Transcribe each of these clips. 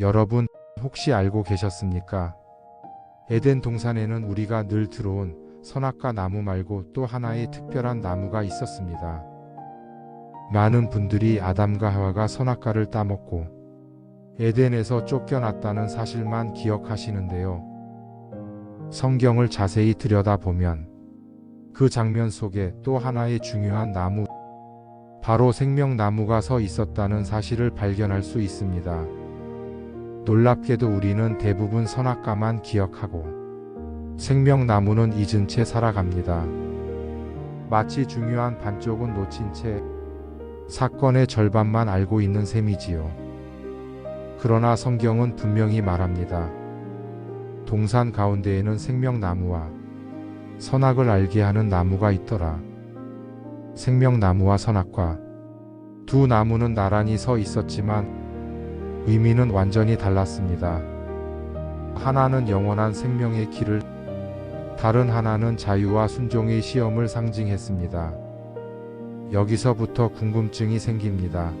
여러분, 혹시 알고 계셨습니까? 에덴 동산에는 우리가 늘 들어온 선악과 나무 말고 또 하나의 특별한 나무가 있었습니다. 많은 분들이 아담과 하와가 선악과를 따먹고 에덴에서 쫓겨났다는 사실만 기억하시는데요. 성경을 자세히 들여다보면 그 장면 속에 또 하나의 중요한 나무, 바로 생명나무가 서 있었다는 사실을 발견할 수 있습니다. 놀랍게도 우리는 대부분 선악과만 기억하고 생명나무는 잊은 채 살아갑니다. 마치 중요한 반쪽은 놓친 채 사건의 절반만 알고 있는 셈이지요. 그러나 성경은 분명히 말합니다. 동산 가운데에는 생명나무와 선악을 알게 하는 나무가 있더라. 생명나무와 선악과 두 나무는 나란히 서 있었지만 의미는 완전히 달랐습니다. 하나는 영원한 생명의 길을, 다른 하나는 자유와 순종의 시험을 상징했습니다. 여기서부터 궁금증이 생깁니다.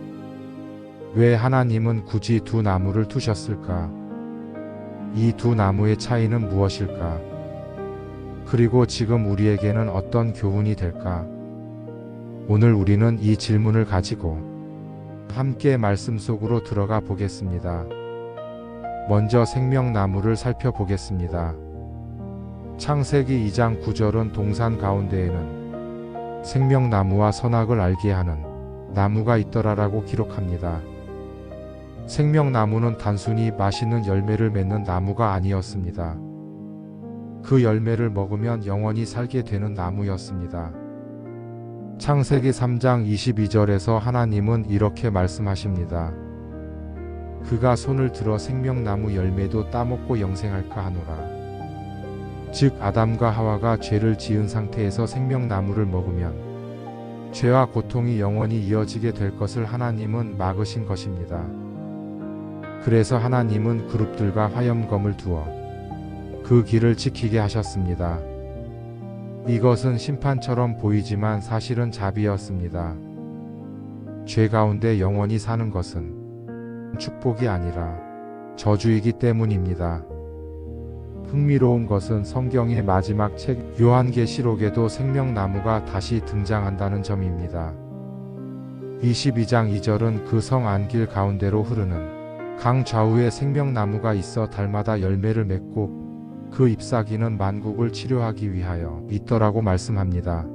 왜 하나님은 굳이 두 나무를 두셨을까? 이 두 나무의 차이는 무엇일까? 그리고 지금 우리에게는 어떤 교훈이 될까? 오늘 우리는 이 질문을 가지고 함께 말씀 속으로 들어가 보겠습니다. 먼저 생명나무를 살펴보겠습니다. 창세기 2장 9절은 동산 가운데에는 생명나무와 선악을 알게 하는 나무가 있더라라고 기록합니다. 생명나무는 단순히 맛있는 열매를 맺는 나무가 아니었습니다. 그 열매를 먹으면 영원히 살게 되는 나무였습니다. 창세기 3장 22절에서 하나님은 이렇게 말씀하십니다. 그가 손을 들어 생명나무 열매도 따먹고 영생할까 하노라. 즉 아담과 하와가 죄를 지은 상태에서 생명나무를 먹으면 죄와 고통이 영원히 이어지게 될 것을 하나님은 막으신 것입니다. 그래서 하나님은 그룹들과 화염검을 두어 그 길을 지키게 하셨습니다. 이것은 심판처럼 보이지만 사실은 자비였습니다. 죄 가운데 영원히 사는 것은 축복이 아니라 저주이기 때문입니다. 흥미로운 것은 성경의 마지막 책 요한계시록에도 생명나무가 다시 등장한다는 점입니다. 22장 2절은 그 성 안길 가운데로 흐르는 강 좌우에 생명나무가 있어 달마다 열매를 맺고 그 잎사귀는 만국을 치료하기 위하여 있더라고 말씀합니다.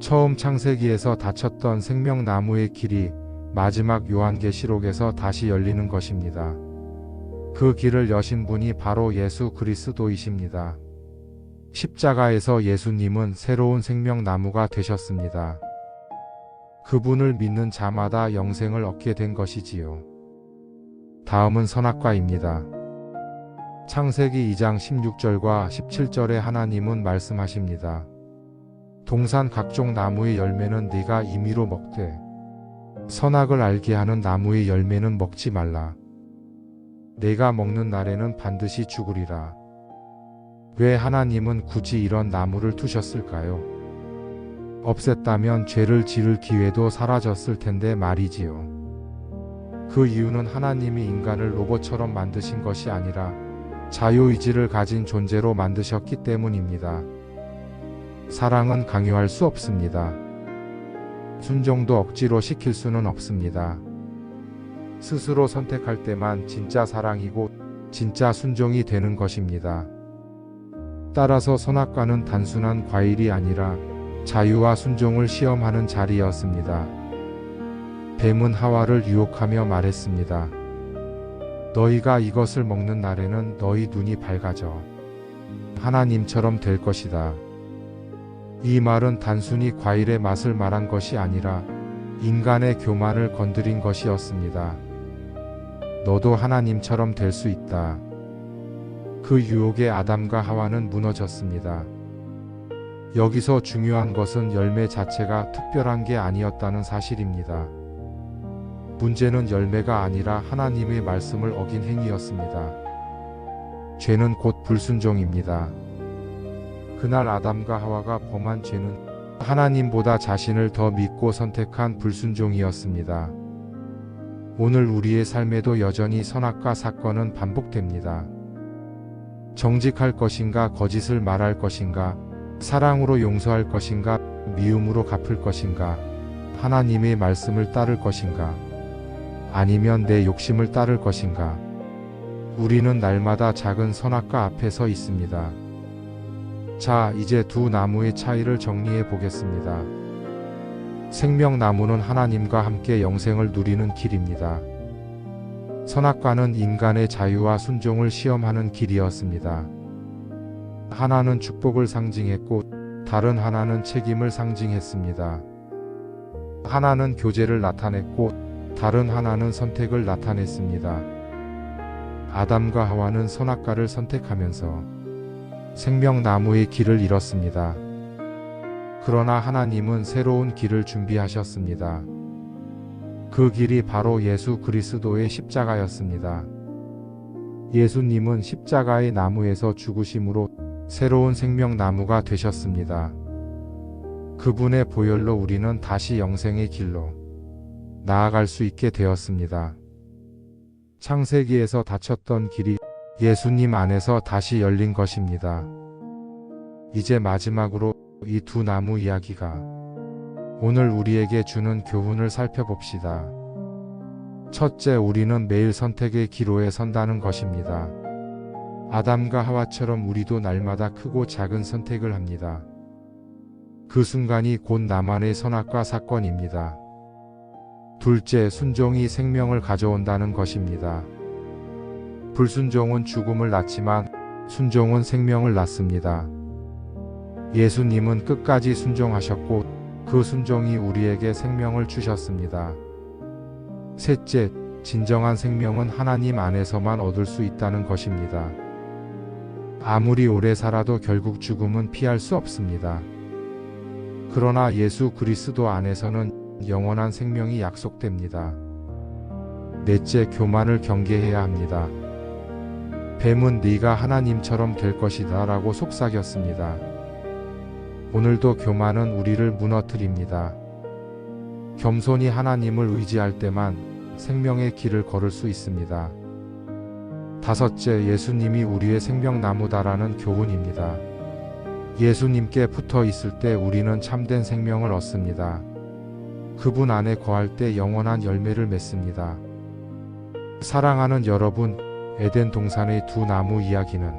처음 창세기에서 닫혔던 생명나무의 길이 마지막 요한계시록에서 다시 열리는 것입니다. 그 길을 여신 분이 바로 예수 그리스도이십니다. 십자가에서 예수님은 새로운 생명나무가 되셨습니다. 그분을 믿는 자마다 영생을 얻게 된 것이지요. 다음은 선악과입니다. 창세기 2장 16절과 17절에 하나님은 말씀하십니다. 동산 각종 나무의 열매는 네가 임의로 먹되 선악을 알게 하는 나무의 열매는 먹지 말라. 내가 먹는 날에는 반드시 죽으리라. 왜 하나님은 굳이 이런 나무를 두셨을까요? 없앴다면 죄를 지을 기회도 사라졌을 텐데 말이지요. 그 이유는 하나님이 인간을 로봇처럼 만드신 것이 아니라 자유의지를 가진 존재로 만드셨기 때문입니다. 사랑은 강요할 수 없습니다. 순종도 억지로 시킬 수는 없습니다. 스스로 선택할 때만 진짜 사랑이고 진짜 순종이 되는 것입니다. 따라서 선악과는 단순한 과일이 아니라 자유와 순종을 시험하는 자리였습니다. 뱀은 하와를 유혹하며 말했습니다. 너희가 이것을 먹는 날에는 너희 눈이 밝아져 하나님처럼 될 것이다. 이 말은 단순히 과일의 맛을 말한 것이 아니라 인간의 교만을 건드린 것이었습니다. 너도 하나님처럼 될 수 있다. 그 유혹에 아담과 하와는 무너졌습니다. 여기서 중요한 것은 열매 자체가 특별한 게 아니었다는 사실입니다. 문제는 열매가 아니라 하나님의 말씀을 어긴 행위였습니다. 죄는 곧 불순종입니다. 그날 아담과 하와가 범한 죄는 하나님보다 자신을 더 믿고 선택한 불순종이었습니다. 오늘 우리의 삶에도 여전히 선악과 사건은 반복됩니다. 정직할 것인가, 거짓을 말할 것인가, 사랑으로 용서할 것인가, 미움으로 갚을 것인가, 하나님의 말씀을 따를 것인가, 아니면 내 욕심을 따를 것인가. 우리는 날마다 작은 선악과 앞에 서 있습니다. 자, 이제 두 나무의 차이를 정리해 보겠습니다. 생명나무는 하나님과 함께 영생을 누리는 길입니다. 선악과는 인간의 자유와 순종을 시험하는 길이었습니다. 하나는 축복을 상징했고 다른 하나는 책임을 상징했습니다. 하나는 교제를 나타냈고 다른 하나는 선택을 나타냈습니다. 아담과 하와는 선악과를 선택하면서 생명나무의 길을 잃었습니다. 그러나 하나님은 새로운 길을 준비하셨습니다. 그 길이 바로 예수 그리스도의 십자가였습니다. 예수님은 십자가의 나무에서 죽으심으로 새로운 생명나무가 되셨습니다. 그분의 보혈로 우리는 다시 영생의 길로 나아갈 수 있게 되었습니다. 창세기에서 닫혔던 길이 예수님 안에서 다시 열린 것입니다. 이제 마지막으로 이 두 나무 이야기가 오늘 우리에게 주는 교훈을 살펴봅시다. 첫째, 우리는 매일 선택의 기로에 선다는 것입니다. 아담과 하와처럼 우리도 날마다 크고 작은 선택을 합니다. 그 순간이 곧 나만의 선악과 사건입니다. 둘째, 순종이 생명을 가져온다는 것입니다. 불순종은 죽음을 낳지만 순종은 생명을 낳습니다. 예수님은 끝까지 순종하셨고 그 순종이 우리에게 생명을 주셨습니다. 셋째, 진정한 생명은 하나님 안에서만 얻을 수 있다는 것입니다. 아무리 오래 살아도 결국 죽음은 피할 수 없습니다. 그러나 예수 그리스도 안에서는 영원한 생명이 약속됩니다. 넷째, 교만을 경계해야 합니다. 뱀은 네가 하나님처럼 될 것이다 라고 속삭였습니다. 오늘도 교만은 우리를 무너뜨립니다. 겸손히 하나님을 의지할 때만 생명의 길을 걸을 수 있습니다. 다섯째, 예수님이 우리의 생명나무다라는 교훈입니다. 예수님께 붙어 있을 때 우리는 참된 생명을 얻습니다. 그분 안에 거할 때 영원한 열매를 맺습니다. 사랑하는 여러분, 에덴 동산의 두 나무 이야기는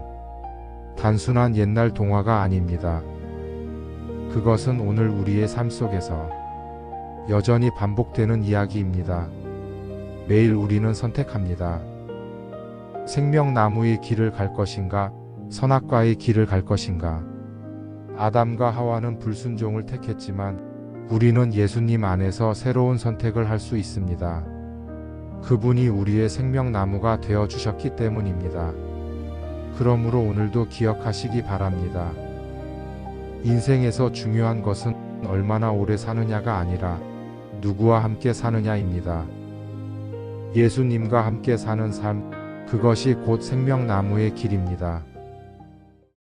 단순한 옛날 동화가 아닙니다. 그것은 오늘 우리의 삶 속에서 여전히 반복되는 이야기입니다. 매일 우리는 선택합니다. 생명나무의 길을 갈 것인가, 선악과의 길을 갈 것인가. 아담과 하와는 불순종을 택했지만 우리는 예수님 안에서 새로운 선택을 할 수 있습니다. 그분이 우리의 생명나무가 되어 주셨기 때문입니다. 그러므로 오늘도 기억하시기 바랍니다. 인생에서 중요한 것은 얼마나 오래 사느냐가 아니라 누구와 함께 사느냐입니다. 예수님과 함께 사는 삶, 그것이 곧 생명나무의 길입니다.